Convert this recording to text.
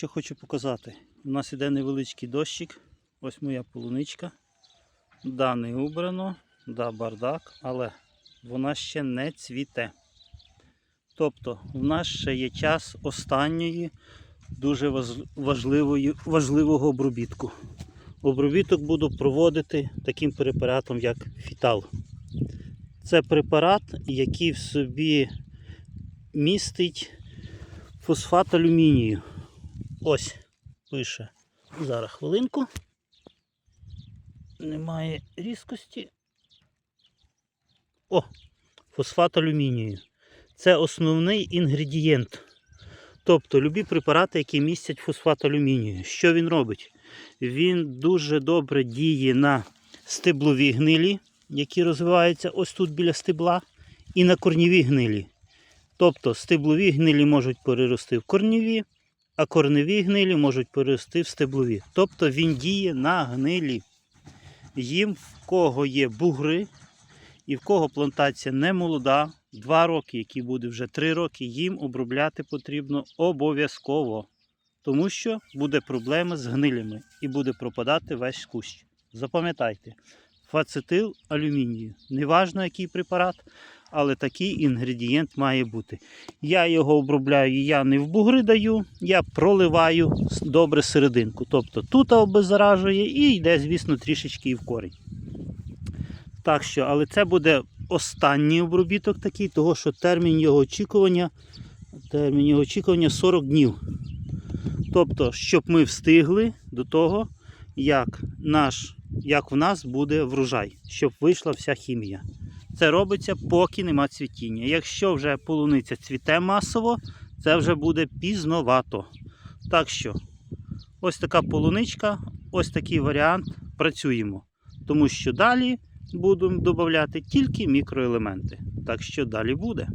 що хочу показати. У нас іде невеличкий дощик. Ось моя полуничка. Да, не убрано, да, бардак, але вона ще не цвіте. Тобто, в нас ще є час останньої дуже важливої, важливого обробітку. Обробіток буду проводити таким препаратом, як фітал. Це препарат, який в собі містить фосфат алюмінію. Ось пише. Зараз хвилинку. Немає різкості. О! Фосфат алюмінію. Це основний інгредієнт. Тобто любі препарати, які містять фосфат алюмінію. Що він робить? Він дуже добре діє на стеблові гнилі, які розвиваються ось тут біля стебла, і на корніві гнилі. Тобто стеблові гнилі можуть перерости в корніві, а корневі гнилі можуть перерости в стеблові. Тобто він діє на гнилі. Їм, в кого є бугри, і в кого плантація не молода, 2 роки, які буде вже 3 роки, їм обробляти потрібно обов'язково. Тому що буде проблема з гнилями і буде пропадати весь кущ. Запам'ятайте, фацетил алюмінію. Неважно який препарат, але такий інгредієнт має бути. Я його обробляю, я не в бугри даю, я проливаю добре серединку. Тобто тут обеззаражує і йде, звісно, трішечки і в корінь. Так що, але це буде останній обробіток такий, того що термін його очікування, термін його очікування 40 днів. Тобто, щоб ми встигли до того, як, наш, як в нас буде врожай, щоб вийшла вся хімія. Це робиться, поки нема цвітіння. Якщо вже полуниця цвіте масово, це вже буде пізновато. Так що, ось така полуничка, ось такий варіант. Працюємо. Тому що далі будемо додати тільки мікроелементи. Так що далі буде.